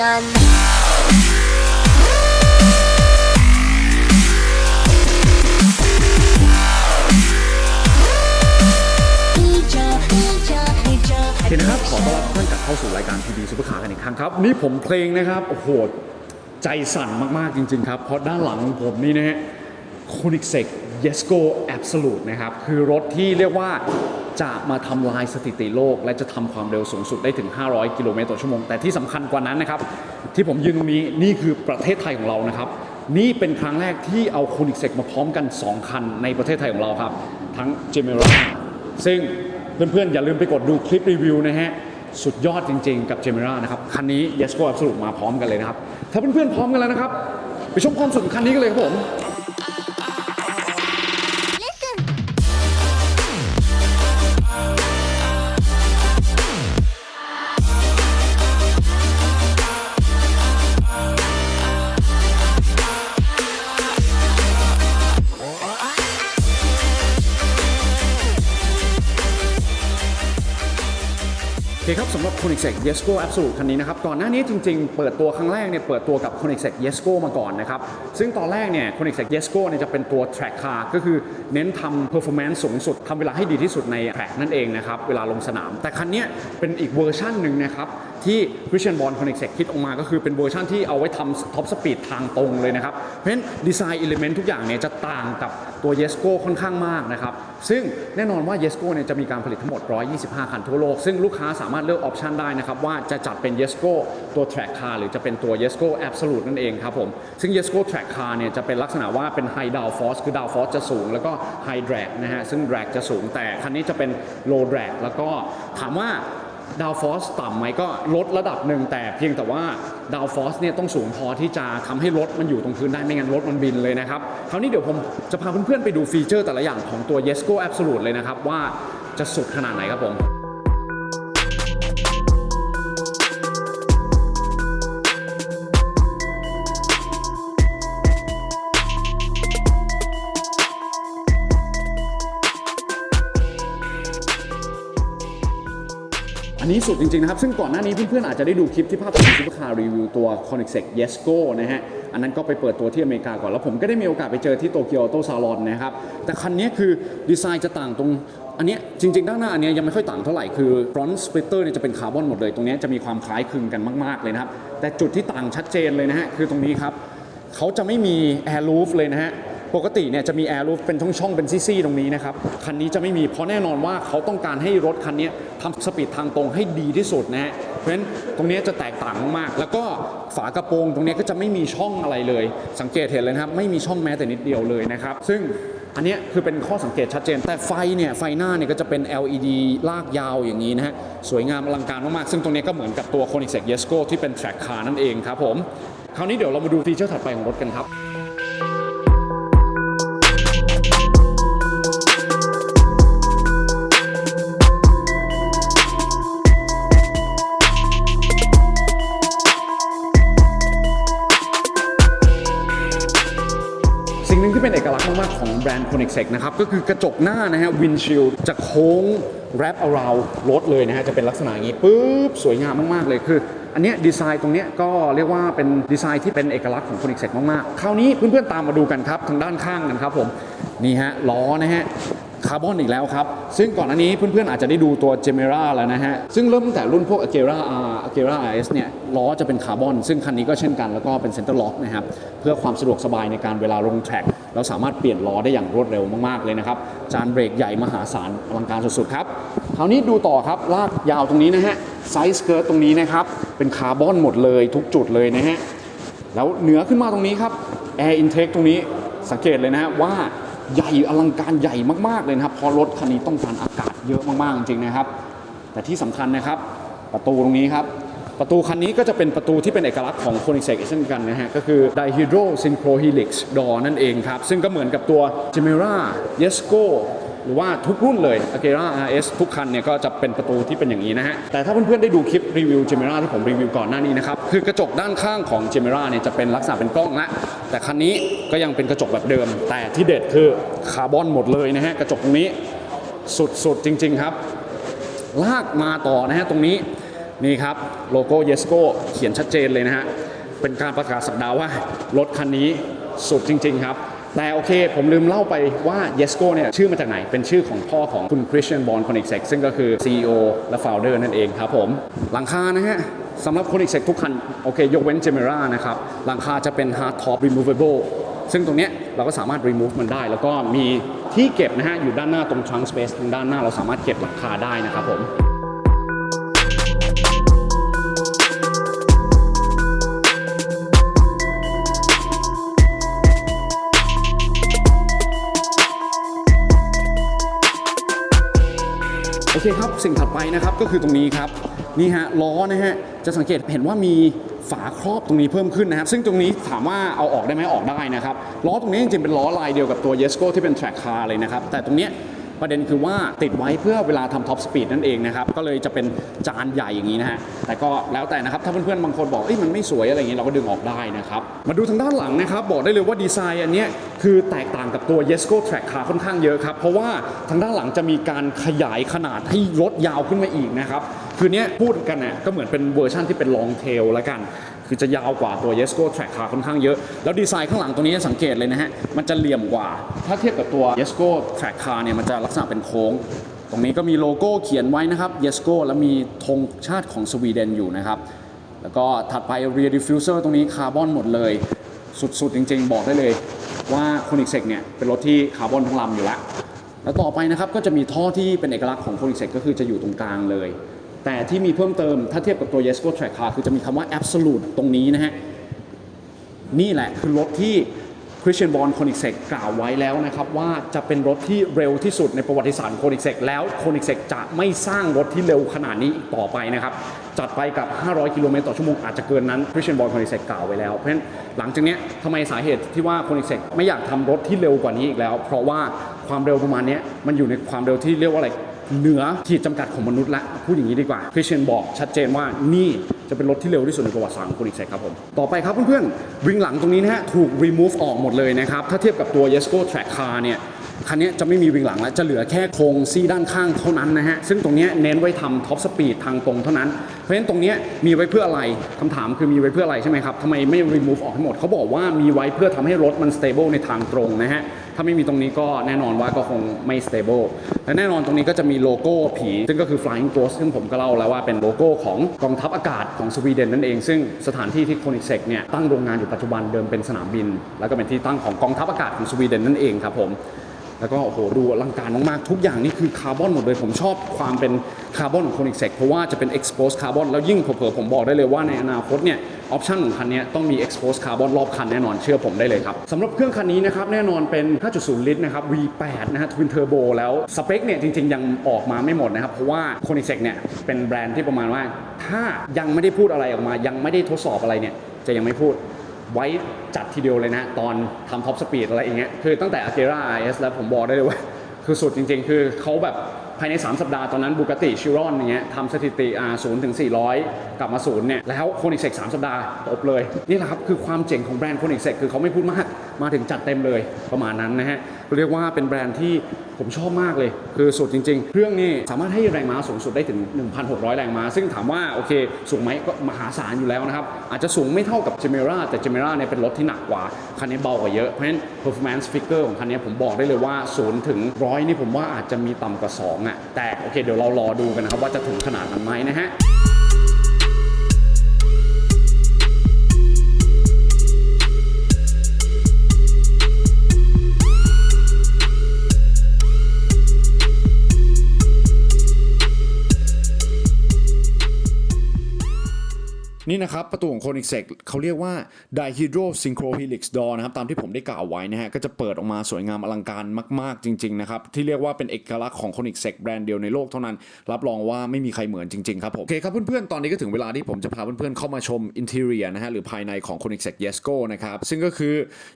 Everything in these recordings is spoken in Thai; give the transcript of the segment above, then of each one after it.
station. โอเคนะครับขอต้อนรับท่านกลับเข้าสู่รายการทีวีซุปเปอร์คาร์กันอีกครั้งครับนี่ผมเพลงนะครับโอ้โหใจสั่นมากๆจริง ๆ ครับ เพราะด้านหลังของผมนี่นะฮะคูนิกเซกเยสโกแอบสูตนะครับ คือรถที่เรียกว่า จะมาทำลายสถิติโลก และจะทำความเร็วสูงสุดได้ถึง 500 กิโลเมตรต่อชั่วโมง แต่ที่สำคัญกว่านั้นนะครับ ที่ผมยืนตรงนี้นี่คือประเทศไทยของเรานะครับ นี่เป็นครั้งแรกที่เอาคูนิกเซกมาพร้อมกัน 2 คันในประเทศไทยของเราครับ ทั้งเจเมราซึ่งเพื่อนๆ อย่าลืมไปกดดูคลิปรีวิวนะฮะสุดยอดจริงๆ กับ g e m i r a นะครับคันนี้ y e s c o Absolute มาพร้อมกันเลยนะครับ ถ้าเพื่อนๆพร้อมกันแล้วนะครับ ไปชมความสุดของคันนี้กันเลยครับผม เคครับสำหรับ Koenigsegg Jesko Absolute คันนี้นะครับก่อนหน้านี้จริงๆ เปิดตัวครั้งแรกเนี่ยเปิดตัวกับ c o n i x e c Yesco มาก่อนนะครับซึ่งตอนแรกเนี่ย c o n i x e c Yesco เนี่ยจะเป็นตัว track car ก็คือเน้นทำ performance สูงสุดทำเวลาให้ดีที่สุดใน track นั่นเองนะครับเวลาลงสนาม แต่คันนี้เป็นอีกเวอร์ชันหนึ่งนะครับ ที่ Christian Born Koenigsegg คิดออกมาก็คือเป็นเวอร์ชันที่เอาไว้ทำ top speed ทางตรงเลยนะครับ เพราะฉะนั้นดีไซน์อิเลเมนต์ทุกอย่างเนี่ยจะต่างกับตัว Jesko ค่อนข้างมากนะครับ ซึ่งแน่นอนว่า Jesko เนี่ยจะมีการผลิตทั้งหมด 125 คันทั่วโลก ซึ่งลูกค้าสามารถเลือกออปชันได้นะครับ ว่าจะจัดเป็น Jesko ตัว Track Car หรือจะเป็นตัว Jesko Absolute นั่นเองครับผม ซึ่ง Jesko Track Car เนี่ยจะเป็นลักษณะว่าเป็น High Downforce คือ Downforce จะสูง แล้วก็ High Drag นะฮะซึ่ง Drag จะสูงแต่คันนี้จะเป็น Low Drag แล้วก็ถามว่า ดาวฟอสต่ำไหมก็ลดระดับหนึ่งแต่เพียงแต่ว่าดาวฟอสเนี่ยต้องสูงพอที่จะทำให้รถมันอยู่ตรงพื้นได้ไม่งั้นรถมันบินเลยนะครับคราวนี้เดี๋ยวผมจะพาเพื่อนๆไปดูฟีเจอร์แต่ละอย่างของตัว Yesco Absolute เลยนะครับว่าจะสุดขนาดไหนครับผม นี้สุดจริงๆนะครับ ซึ่งก่อนหน้านี้เพื่อนๆอาจจะได้ดูคลิปที่ภาพของซูเปอร์คาร์รีวิวตัว c o n i c s e g Yesco นะฮะ อันนั้นก็ไปเปิดตัวที่อเมริกาก่อน แล้วผมก็ได้มีโอกาสไปเจอที่โตเกียวออโต้ซาลอนนะครับ แต่คันนี้คือดีไซน์จะต่างตรงอันนี้จริงๆ ด้านหน้าอันนี้ยังไม่ค่อยต่างเท่าไหร่คือ front splitter เนี่ยจะเป็นคาร์บอนหมดเลย ตรงนี้จะมีความคล้ายคลึงกันมากๆเลยนะครับแต่จุดที่ต่างชัดเจนเลยนะฮะคือตรงนี้ครับเขาจะไม่มี air roof เลยนะฮะ ปกติเนี่ยจะมี air roof เป็นช่องๆเป็นซี่ๆตรงนี้นะครับ คันนี้จะไม่มีเพราะแน่นอนว่าเขาต้องการให้รถคันนี้ทำสปีดทางตรงให้ดีที่สุดนะฮะเพราะฉะนั้นตรงนี้จะแตกต่างมากๆ แล้วก็ฝากระโปรงตรงนี้ก็จะไม่มีช่องอะไรเลย สังเกตเห็นเลยนะครับไม่มีช่องแม้แต่นิดเดียวเลยนะครับ ซึ่งอันนี้คือเป็นข้อสังเกตชัดเจน แต่ไฟเนี่ยไฟหน้าเนี่ยก็จะเป็น LED ลากยาวอย่างนี้นะฮะสวยงามอลังการมากๆ ซึ่งตรงนี้ก็เหมือนกับตัว Koenigsegg Jesko ที่เป็น track car นั่นเองครับผม คราวนี้เดี๋ยวเรามาดูฟีเจอร์ถัดไปของรถกันครับ แบรนด์ c o n e x นะครับ ก็คือกระจกหน้านะฮะวินชิลจะโค้ง wrap around รถเลยนะฮะ จะเป็นลักษณะอย่างนี้ปุ๊บ สวยงามมาก ๆ เลยคือ อันเนี้ยดีไซน์ตรงเนี้ยก็เรียกว่าเป็นดีไซน์ที่เป็นเอกลักษณ์ของ c o n e x มาก ๆ คราวนี้เพื่อน ๆ ตามมาดูกันครับ ทางด้านข้างกันครับผม นี่ฮะล้อนะฮะ คาร์บอนอีกแล้วครับ ซึ่งก่อนอันนี้เพื่อนๆอาจจะได้ดูตัว g e m e r a แล้วนะฮะ ซึ่งเริ่มตั้งแต่รุ่นพวก Agera R Agera RS เนี่ยล้อจะเป็นคาร์บอน ซึ่งคันนี้ก็เช่นกันแล้วก็เป็นเซ็นเตอร์ล็อกนะครับ เพื่อความสะดวกสบายในการเวลาลงแทร็กเราสามารถเปลี่ยนล้อได้อย่างรวดเร็วมากๆเลยนะครับ จานเบรกใหญ่มหาศาลอลังการสุดๆครับคราวนี้ดูต่อครับลากยาวตรงนี้นะฮะไซส์สเกิร์ตตรงนี้นะครับเป็นคาร์บอนหมดเลยทุกจุดเลยนะฮะแล้วเหนือขึ้นมาตรงนี้ครับ Air Intake ตรงนี้สังเกตเลยนะฮะว่า ใหญ่อลังการใหญ่มากๆเลยนะครับเพราะรถคันนี้ต้องการอากาศเยอะมากๆจริงๆนะครับ แต่ที่สำคัญนะครับประตูตรงนี้ครับประตูคันนี้ก็จะเป็นประตูที่เป็นเอกลักษณ์ของโคนิเซกเช่นกันนะฮะ ก็คือ Dihydro Synchro Helix Door นั่นเองครับ ซึ่งก็เหมือนกับตัว Gemera Jesko หรือว่าทุกรุ่นเลย Agera RS ทุกคันเนี่ยก็จะเป็นประตูที่เป็นอย่างนี้นะฮะ แต่ถ้าเพื่อนๆได้ดูคลิปรีวิว Gemera ที่ผมรีวิวก่อนหน้านี้นะครับ คือกระจกด้านข้างของ Gemera เนี่ยจะเป็นลักษณะเป็นกล้องละแต่คันนี้ก็ยังเป็นกระจกแบบเดิม แต่ที่เด็ดคือคาร์บอนหมดเลยนะฮะกระจกตรงนี้สุดๆจริง ๆครับ ลากมาต่อนะฮะตรงนี้นี่ครับโลโก้ Yesco เขียนชัดเจนเลยนะฮะเป็นการประกาศสัปดาห์ว่ารถคันนี้สุดจริง ๆ ครับ แต่โอเคผมลืมเล่าไปว่า Yesco เนี่ยชื่อมาจากไหน เป็นชื่อของพ่อของคุณ Christian Born k o n i g s e k ซึ่งก็คือ CEO และ Founder นั่นเองครับผมหลังคานะฮะสำหรับ k o n i g s e k ทุกคันโอเคยกเว้น Gemera นะครับหลังคาจะเป็น hard top removable ซึ่งตรงเนี้ยเราก็สามารถ remove มันได้ แล้วก็มีที่เก็บนะฮะอยู่ด้านหน้าตรง trunk space ทางด้านหน้าเราสามารถเก็บหลังคาได้นะครับผม เคครับสิ่งถัดไปนะครับก็คือตรงนี้ครับนี่ฮะล้อนะฮะจะสังเกตเห็นว่ามีฝาครอบตรงนี้เพิ่มขึ้นนะครับ ซึ่งตรงนี้ถามว่าเอาออกได้ไหมออกได้นะครับล้อตรงนี้จริงๆเป็นล้อลายเดียวกับตัว Yesco ที่เป็น track car เลยนะครับแต่ตรงเนี้ย ประเด็นคือว่าติดไว้เพื่อเวลาทำท็อปสปีดนั่นเองนะครับ ก็เลยจะเป็นจานใหญ่อย่างนี้นะฮะ แต่ก็แล้วแต่นะครับ ถ้าเพื่อนๆบางคนบอกเอ้ยมันไม่สวยอะไรอย่างนี้เราก็ดึงออกได้นะครับ มาดูทางด้านหลังนะครับ บอกได้เลยว่าดีไซน์อันนี้คือแตกต่างกับตัว Yesco Track Car ค่อนข้างเยอะครับ เพราะว่าทางด้านหลังจะมีการขยายขนาดให้รถยาวขึ้นมาอีกนะครับ คือเนี้ยพูดกันน่ะก็เหมือนเป็นเวอร์ชันที่เป็น long tail แล้วกัน คือจะยาวกว่าตัว Yesco Track Car ค่อนข้างเยอะ แล้วดีไซน์ข้างหลังตัวนี้สังเกตเลยนะฮะ มันจะเหลี่ยมกว่า ถ้าเทียบกับตัว Yesco Track Car เนี่ยมันจะลักษณะเป็นโค้ง ตรงนี้ก็มีโลโก้เขียนไว้นะครับ Yesco แล้วมีธงชาติของสวีเดนอยู่นะครับ แล้วก็ถัดไป rear diffuser ตรงนี้คาร์บอนหมดเลย สุดๆ จริงๆ บอกได้เลยว่า k o n i g s e k เนี่ยเป็นรถที่คาร์บอนทั้งลำอยู่แล้วแล้วต่อไปนะครับก็จะมีท่อที่เป็นเอกลักษณ์ของ k o n i g s e k ก็คือจะอยู่ตรงกลางเลย แต่ที่มีเพิ่มเติมถ้าเทียบกับตัว Yesco Track Car คือจะมีคำว่า absolute ตรงนี้นะฮะ นี่แหละคือรถที่ Christian Born k o n i g s e k กล่าวไว้แล้วนะครับ ว่าจะเป็นรถที่เร็วที่สุดในประวัติศาสตร์ k o n i g s e แล้ว k o n i g s e จะไม่สร้างรถที่เร็วขนาดนี้อีกต่อไปนะครับ จัดไปกับ 500 กิโลเมตรต่อชั่วโมงอาจจะเกินนั้น Christian Born k o n i g s e k กล่าวไว้แล้ว เพราะฉะนั้นหลังจากนี้ทำไมสาเหตุที่ว่า k o n i g s e ไม่อยากทำรถที่เร็วกว่านี้อีกแล้ว เพราะว่าความเร็วประมาณนี้มันอยู่ในความเร็วที่เรียกว่าอะไร เหนือขีดจำกัดของมนุษย์ละพูดอย่างนี้ดีกว่าคริสเชนบอกชัดเจนว่านี่จะเป็นรถที่เร็วที่สุดในประวัติศาสตร์ของคนอีกเซครับผม ต่อไปครับเพื่อนๆวิงหลังตรงนี้นะฮะถูก remove ออกหมดเลยนะครับ ถ้าเทียบกับตัว Yesco Track Car เนี่ยคันนี้จะไม่มีวิงหลังแล้ว จะเหลือแค่โครงซี่ด้านข้างเท่านั้นนะฮะ ซึ่งตรงเนี้ยเน้นไว้ทำท็อปสปีดทางตรงเท่านั้น เพราะฉะนั้นตรงเนี้ยมีไว้เพื่ออะไรคำถามคือมีไว้เพื่ออะไรใช่ไหมครับทำไมไม่ remove ออกให้หมด เขาบอกว่ามีไว้เพื่อทำให้รถมัน stable ในทางตรงนะฮะ ถ้าไม่มีตรงนี้ก็แน่นอนว่าก็คงไม่ stable และแน่นอนตรงนี้ก็จะมีโลโก้ผี ซึ่งก็คือ flying ghost ซึ่งผมก็เล่าแล้วว่าเป็นโลโก้ของกองทัพอากาศของสวีเดนนั่นเอง ซึ่งสถานที่ที่โคนิกเซกเนี่ยตั้งโรงงานอยู่ปัจจุบันเดิมเป็นสนามบิน แล้วก็เป็นที่ตั้งของกองทัพอากาศของสวีเดนนั่นเองครับผมแล้วก็โอ้โหดูอลังการมากๆทุกอย่างนี่คือคาร์บอนหมดเลย ผมชอบความเป็นคาร์บอนของโคนิกเซกเพราะว่าจะเป็น expose คาร์บอนแล้วยิ่งเผลอๆผมบอกได้เลยว่าในอนาคตเนี่ย ออปชันของคันนี้ต้องมี expose คาร์บอนรอบคันแน่นอนเชื่อผมได้เลยครับสำหรับเครื่องคันนี้นะครับแน่นอนเป็น 5.0 ลิตรนะครับ V8 นะฮะ Twin Turbo แล้วสเปคเนี่ยจริง ๆ ยังออกมาไม่หมดนะครับ เพราะว่าโคนิกเซกเนี่ยเป็นแบรนด์ที่ประมาณว่า ถ้ายังไม่ได้พูดอะไรออกมา ยังไม่ได้ทดสอบอะไรเนี่ยจะยังไม่พูดไว้จัดทีเดียวเลยนะ ตอนทำท็อปสปีดอะไรอย่างเงี้ยคือตั้งแต่ Akira IS แล้วผมบอกได้เลยว่า คือสุดจริง ๆ คือเขาแบบ ภายใน 3 สัปดาห์ตอนนั้นบูกติชิรอนอย่างเงี้ยทำสถิติอ่าศูนย์ถึง400กลับมาศูนย์เนี่ยแล้วโคนิกเซกสามสัปดาห์ตบเลย นี่แหละครับ คือความเจ๋งของแบรนด์โคนิกเซกคือเขาไม่พูดมาก มาถึงจัดเต็มเลยประมาณนั้นนะฮะเรียกว่าเป็นแบรนด์ที่ผมชอบมากเลย คือสุดจริง ๆ เครื่องนี่สามารถให้แรงม้าสูงสุดได้ถึง 1,600 แรงม้า ซึ่งถามว่าโอเค สูงไหมก็มหาศาลอยู่แล้วนะครับ อาจจะสูงไม่เท่ากับ g e m e r a แต่ g e m e r a เนี่ยเป็นรถที่หนักกว่า คันนี้เบากว่าเยอะ เพราะฉะนั้น performance figure ของคันนี้ผมบอกได้เลยว่า 0 ถึง 100 นี่ผมว่าอาจจะมีต่ำกว่า2อะแต่โอเคเดี๋ยวเรารอดูกันนะครับว่าจะถึงขนาดนั้นไหมนะฮะ นี่นะครับประตูของ Koenigsegg เขาเรียกว่า Dihydro Synchro Helix Door นะครับตามที่ผมได้กล่าวไว้นะฮะก็จะเปิดออกมาสวยงามอลังการมาก ๆ จริง ๆ นะครับ ที่เรียกว่าเป็นเอกลักษณ์ของ Koenigsegg แบรนด์เดียวในโลกเท่านั้น รับรองว่าไม่มีใครเหมือนจริง ๆ ครับผม โอเคครับเพื่อน ๆ ตอนนี้ก็ถึงเวลาที่ผมจะพาเพื่อน ๆ เข้ามาชม interior นะฮะหรือภายในของ Koenigsegg Jesko นะครับซึ่งก็คือ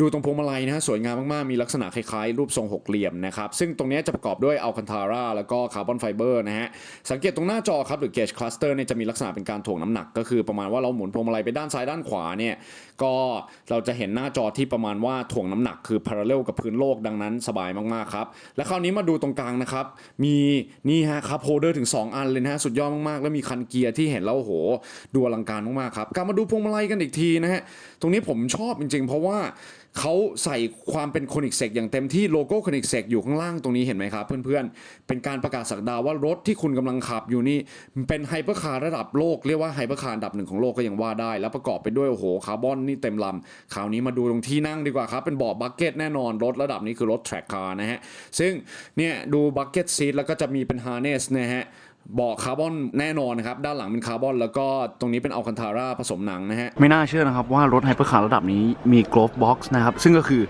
ดูตรงพวงมาลัยนะฮะสวยงามมากๆมีลักษณะคล้ายๆรูปทรงหกเหลี่ยมนะครับซึ่งตรงนี้จะประกอบด้วย Alcantara แล้วก็คาร์บอนไฟเบอร์นะฮะสังเกตตรงหน้าจอครับหรือ gauge cluster เนี่ยจะมีลักษณะเป็นการถ่วงน้ำหนักก็คือประมาณว่าว่าเราหมุนพวงมาลัยไปด้านซ้ายด้านขวาเนี่ยก็เราจะเห็นหน้าจอที่ประมาณว่าถ่วงน้ำหนักคือพา rale กับพื้นโลกดังนั้นสบายมากๆครับและคราวนี้มาดูตรงกลางนะครับมีนี่ฮะครับโฮเดอร์ถึง 2 อันเลยนะฮะสุดยอดมากๆ แล้วมีคันเกียร์ที่เห็นแล้วโอ้โหดูอลังการมากๆครับกลับมาดูพวงมาลัยกันอีกทีนะฮะตรงนี้ผมชอบจริง ๆ เพราะว่า เขาใส่ความเป็นคอนิกเซกอย่างเต็มที่โลโก้คอนิกเซกอยู่ข้างล่างตรงนี้เห็นไหมครับเพื่อนๆ เป็นการประกาศสักดาว่ารถที่คุณกำลังขับอยู่นี่ เป็นไฮเปอร์คาร์ระดับโลก เรียกว่าไฮเปอร์คาร์อันดับหนึ่งของโลกก็ยังว่าได้ แล้วประกอบไปด้วยโอ้โหคาร์บอนนี่เต็มลำคราวนี้มาดูตรงที่นั่งดีกว่าครับ เป็นเบาะบักเก็ตแน่นอนรถระดับนี้คือรถแทร็กคาร์นะฮะซึ่งเนี่ยดูบักเก็ตซีทแล้วก็จะมีเป็นฮาร์เนสนะฮะ บาะคาร์บอนแน่นอนนะครับ ด้านหลังเป็นคาร์บอน แล้วก็ตรงนี้เป็นอัลคันทาร่าผสมหนังนะฮะ ไม่น่าเชื่อนะครับว่ารถไฮเปอร์คาร์ระดับนี้มี glove box นะครับ ซึ่งก็คือ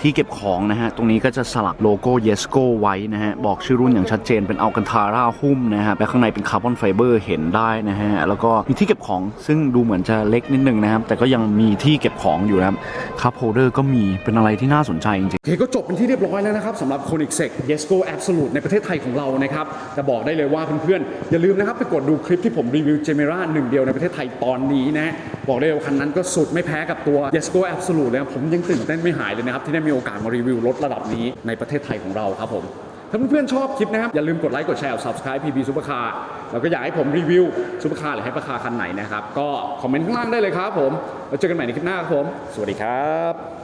ที่เก็บของนะฮะ ตรงนี้ก็จะสลักโลโก้ Yesco ไว้นะฮะ บอกชื่อรุ่นอย่างชัดเจนเป็น Alcantara หุ้มนะครับและข้างในเป็นคาร์บอนไฟเบอร์เห็นได้นะฮะ แล้วก็มีที่เก็บของซึ่งดูเหมือนจะเล็กนิดนึงนะครับ แต่ก็ยังมีที่เก็บของอยู่นะครับคัพโฮเดอร์ก็มีเป็นอะไรที่น่าสนใจจริงๆโอเคก็จบเป็นที่เรียบร้อยแล้วนะครับสำหรับ k o n i g s e c Yesco Absolute ในประเทศไทยของเรานะครับแต่บอกได้เลยว่าเพื่อนๆอย่าลืมนะครับ ไปกดดูคลิปที่ผมรีวิว Gemera หนึ่งเดียวในประเทศไทยตอนนี้นะ บอกได้เลยว่าคันนั้นก็สุดไม่แพ้กับตัว Yesco Absolute เลยนะผมยังตื่นเต้นไม่หายเลยนะครับ ที่ได้มีโอกาสมารีวิวรถระดับนี้ในประเทศไทยของเราครับผมถ้าเพื่อนๆชอบคลิปนะครับ อย่าลืมกดไลค์กดแชร์ subscribe PB Supercar แล้วก็อยากให้ผมรีวิวซูเปอร์คาร์หรือไฮเปร์คาคันไหนนะครับ ก็คอมเมนต์ข้างล่างได้เลยครับผม แล้วเจอกันใหม่ในคลิปหน้าครับผม สวัสดีครับ